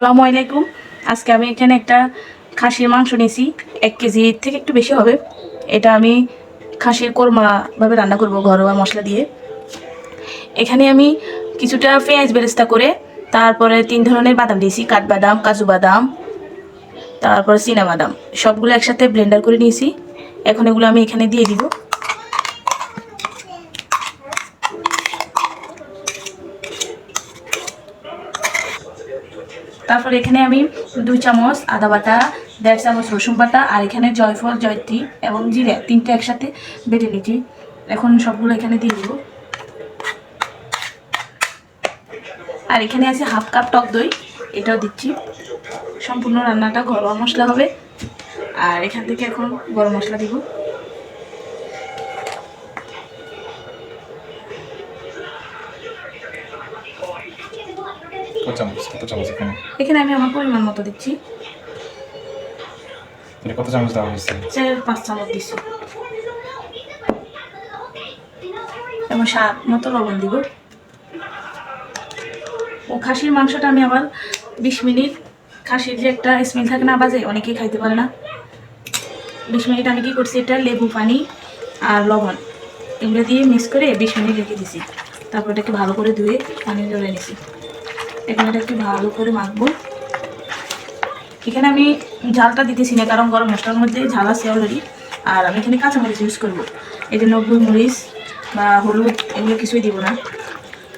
আসসালামু আলাইকুম। আজকে আমি এখানে একটা খাসির মাংস নিয়েছি। এক কেজি থেকে একটু বেশি হবে। এটা আমি খাসির কোরমা ভাবে রান্না করব ঘরোয়া মশলা দিয়ে। এখানে আমি কিছুটা পেঁয়াজ বেরেস্তা করে, তারপরে তিন ধরনের বাদাম দিয়েছি। কাঠবাদাম, কাজু বাদাম, তারপরে বাদাম। সবগুলো একসাথে ব্লেন্ডার করে নিয়েছি। এখন এগুলো আমি এখানে দিয়ে দিব। তারপর এখানে আমি দুই চামচ আদা বাটা, দেড় চামচ রসুন বাটা আর এখানে জয়ফল, জয়ত্রী এবং জিরে তিনটে একসাথে বেটে নিচ্ছি এখন সবগুলো এখানে দিয়ে দিব। আর এখানে আছে হাফ কাপ টক দই, এটাও দিচ্ছি। সম্পূর্ণ রান্নাটা গরম মশলা হবে। আর এখান থেকে এখন গরম মশলা দিব। কত চামচ কত চামচ এখানে? এখানে আমি আমার পরিমাণ মতো দিচ্ছি। তাহলে কত চামচ দেওয়া হয়েছে? চার পাঁচ চামচ দিচ্ছি। এবং স্বাদ মতো লবণ দিব। ও খাসির মাংসটা আমি আবার বিশ মিনিট খাসির যে একটা স্মেল থাকে না বাজে অনেকেই খাইতে পারে না। বিশ মিনিট আমি কি করছি এটা লেবু পানি আর লবণ এগুলো দিয়ে মিক্স করে বিশ মিনিট রেখে দিছি। তারপর এটাকে ভালো করে ধুয়ে পানি জলে নিছি। এখন এটা একটু ভালো করে মাখবো। এখানে আমি ঝালটা দিতেছি না, কারণ গরম মশলার মধ্যে ঝাল আছে অলরেডি আর আমি এখানে কাঁচামরিচ ইউজ করব। এই জন্য মরিচ বা হলুদ, এগুলো কিছুই দিব না।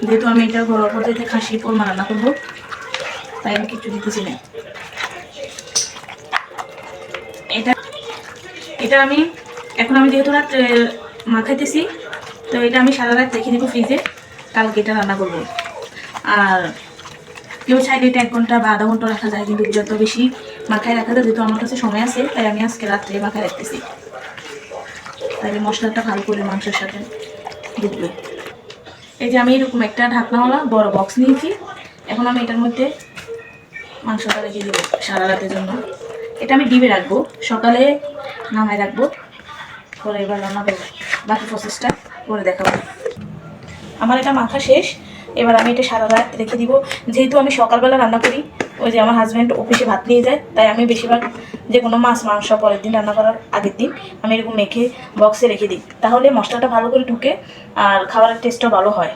যেহেতু আমি এটা ঘরোয়া পদ্ধতিতে খাসি কোরমা রান্না করব, তাই আমি কিছু দিতেছি না। এটা এটা আমি, এখন আমি যেহেতু রাত মাখাইতেছি, তো এটা আমি সারা রাত রেখে দেবো ফ্রিজে কালকে এটা রান্না করব। আর কেউ চাইলে এটা এক ঘণ্টা বা আধা ঘণ্টা রাখা যায়, কিন্তু যত বেশি মাখায় রাখা যায়, যেহেতু আমার কাছে সময় আছে, তাই আমি আজকে রাত্রে মাখায় রাখতেছি। তাহলে মশলাটা ভালো করে মাংসের সাথে ঢুকবে এই যে আমি এরকম একটা ঢাকনাওয়ালা বড় বক্স নিয়েছি, এখন আমি এটার মধ্যে মাংসটা রেখে দেবো সারা রাতের জন্য। এটা আমি ডিবে রাখব, সকালে নামায় রাখব, পরে এবার রান্না করব। বাকি প্রসেসটা করে দেখাবো। আমার এটা মাখা শেষ এবার আমি এটা সারা রাত রেখে দিব। যেহেতু আমি সকালবেলা রান্না করি, ওই যে আমার হাজব্যান্ড অফিসে ভাত নিয়ে যায়, তাই আমি বেশিরভাগ যে কোনো মাছ, মাংস পরের দিন রান্না করার আগের দিন আমি এরকম মেখে বক্সে রেখে দিই। তাহলে মশলাটা ভালো করে ঢুকে আর খাবারের টেস্টও ভালো হয়।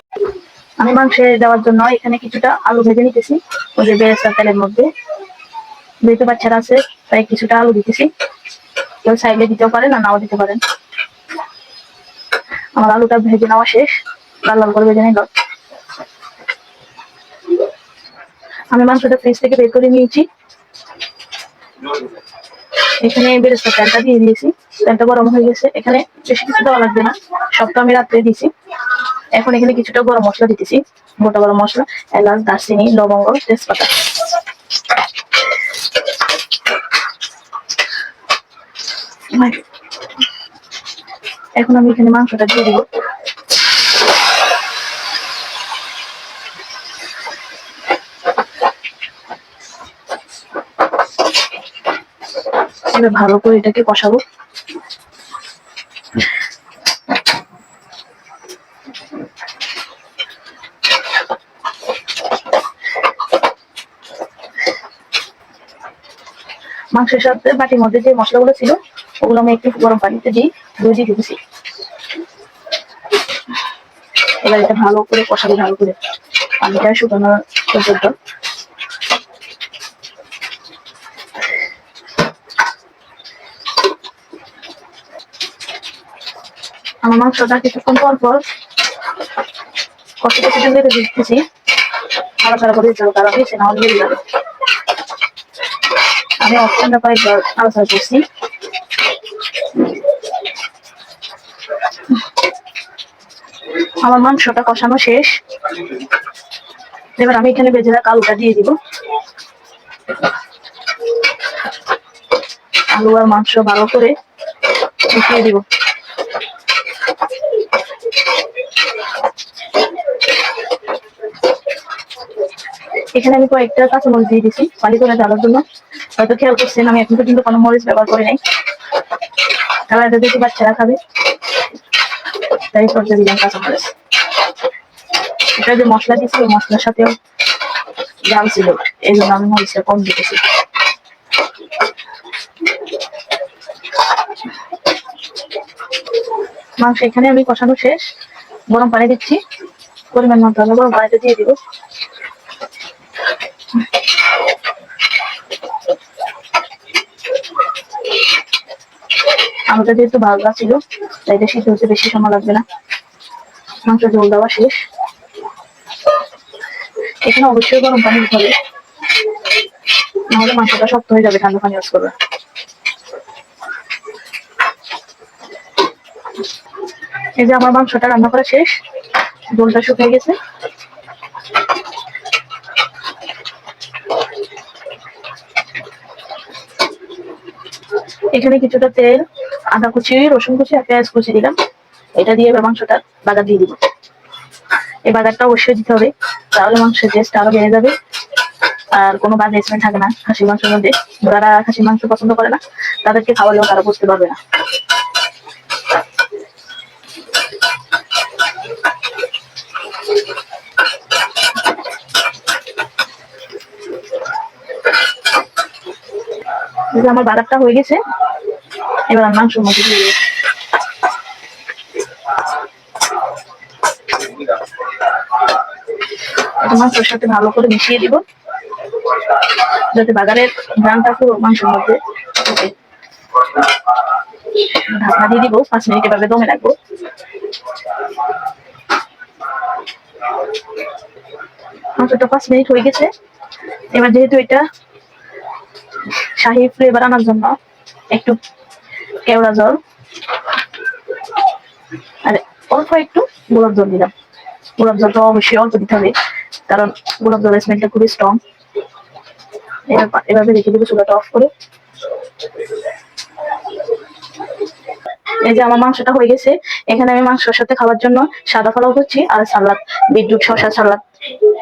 আমি মাংসে দেওয়ার জন্য এখানে কিছুটা আলু ভেজে নিতেছি, ওই যে বেরেস্তার তেলের মধ্যে। যেহেতু বাচ্চারা আছে, তাই কিছুটা আলু দিতেছি। কেউ সাইডে দিতেও পারেন আর নাও দিতে পারেন। আমার আলুটা ভেজে নেওয়া শেষ। লাল লাল করে ভেজে নিল আমি মাংসটা ফ্রিজ থেকে বের করে নিয়েছি। এখানে বেরেস্তা তেলটা দিয়ে দিয়েছি। তেলটা গরম হয়ে গেছে। এখানে বেশি কিছু দেওয়া লাগবে না। সবটা আমি রাত্রে দিয়েছি। এখন এখানে কিছুটা গরম মশলা দিতেছি। গোটা গরম মশলা, এলাচ, দারচিনি, লবঙ্গ, তেজপাতা। এখন আমি এখানে মাংসটা দিয়ে দিব। এবার ভালো করে এটাকে কষাবো। মাংসের সাথে বাটির মধ্যে যে মশলাগুলো ছিল, ওগুলো আমি একটু গরম পানিতে দিই দই দিয়ে ঢুকেছি। এবার এটা ভালো করে কষাবো, ভালো করে। পানিটা শুকানোর পর্যন্ত। মাংসটা কিছুক্ষণ পর পর কষ্ট কষ্ট মেরে দিতেছি আলাদা ছাড়া করে দিতে হবে কারণ নিচে না হলে যাবে। আমি অপশনটা কয়েকবার আলোচনা করছি। আমার মাংসটা কষানো শেষ। এবার আমি এখানে বেজে রাখা আলুটা দিয়ে দিব। আলু আর মাংস ভালো করে মিশিয়ে দিব। এখানে আমি কয়েকটা কাঁচামরিচ দিয়ে দিচ্ছি পানি করে জ্বালার জন্য। হয়তো খেয়াল করছেন, আমি এখন পর্যন্ত কোনো মরিচ ব্যবহার করি নাই। কালারটা দেখে বাচ্চারা খাবে, তাই করতে দিলাম কাঁচামরিচ। এটা যে মশলা দিচ্ছি ওই মশলার সাথেও জাল ছিল, এই জন্য আমি মরিচটা কম দিতেছি। মাংস এখানে আমি কষানো শেষ। গরম পানি দিচ্ছি। পরিমাণ মতো আমি গরম পানিতে দিয়ে দিব। আমাদের যেহেতু ভাজা ছিল, তাই এটা সিদ্ধ হতে বেশি সময় লাগবে না। মাংস ঝোল দেওয়া শেষ। এখানে অবশ্যই গরম পানি দিতে হবে। নাহলে মাংসটা শক্ত হয়ে যাবে, ঠান্ডা পানি ইউজ করবে। এই যে আমার মাংসটা রান্না করা শেষ, ঝোলটা শুকিয়ে গেছে। এখানে কিছুটা তেল, আদা কুচি, রসুন কুচি আর পেঁয়াজ কুচি দিলাম। এটা দিয়ে এবার মাংসটা বাগার দিয়ে দিব। এই বাগারটা অবশ্যই দিতে হবে, তাহলে মাংসের টেস্ট আরও বেড়ে যাবে। আর কোনো বাজে স্মেল থাকে না খাসি মাংসের মধ্যে। যারা খাসি মাংস পছন্দ করে না, তাদেরকে খাওয়ালেও তারা বুঝতে পারবে না। আমার বাগারটা হয়ে গেছে, এবার মাংসের মধ্যে দিয়ে মাংসের সাথে ভালো করে মিশিয়ে দিব, যাতে বাগারের গ্রামটা পুরো মাংসের মধ্যে ঢোকে। ঢাকনা দিয়ে দিব, পাঁচ মিনিট এভাবে দমে রাখব মাংসটা পাঁচ মিনিট হয়ে গেছে। এবার যেহেতু এটা শাহি ফ্লেভার আনার জন্য একটু কেওড়া জল, আর অল্প একটু গোলাপ জল দিলাম। গোলাপ জলটা অবশ্যই অল্প দিতে হবে, কারণ গোলাপ জলের স্মেলটা খুবই স্ট্রং এভাবে রেখে দেবো চুলাটা অফ করে। এই যে আমার মাংসটা হয়ে গেছে, এখানে আমি মাংসের সাথে খাওয়ার জন্য সাদা ফলাও করছি আর সালাদ বিদ্যুৎ শসা সালাদ।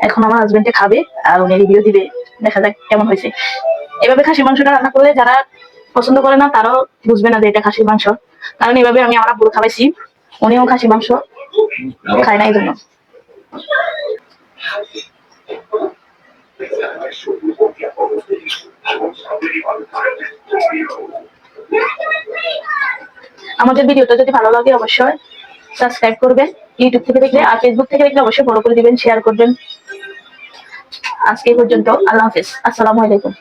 এখন আমার হাজবেন্ডে খাবে আর উনি রিভিউ দিবে, দেখা যাক কেমন হয়েছে। এভাবে খাসি মাংসটা রান্না করলে যারা পছন্দ করে না, তারাও বুঝবে না যে এটা খাসির মাংস। কারণ এভাবে আমি আমার আব্বুর খাওয়াইছি, উনিও খাসি মাংস খায় না এই জন্য আমাদের ভিডিওটা যদি ভালো লাগে অবশ্যই সাবস্ক্রাইব করবেন ইউটিউব থেকে দেখলে আর ফেসবুক থেকে দেখলে অবশ্যই ফলো করে দিবেন শেয়ার করবেন। আজকে পর্যন্ত, আল্লাহ হাফিজ। আসসালামু আলাইকুম।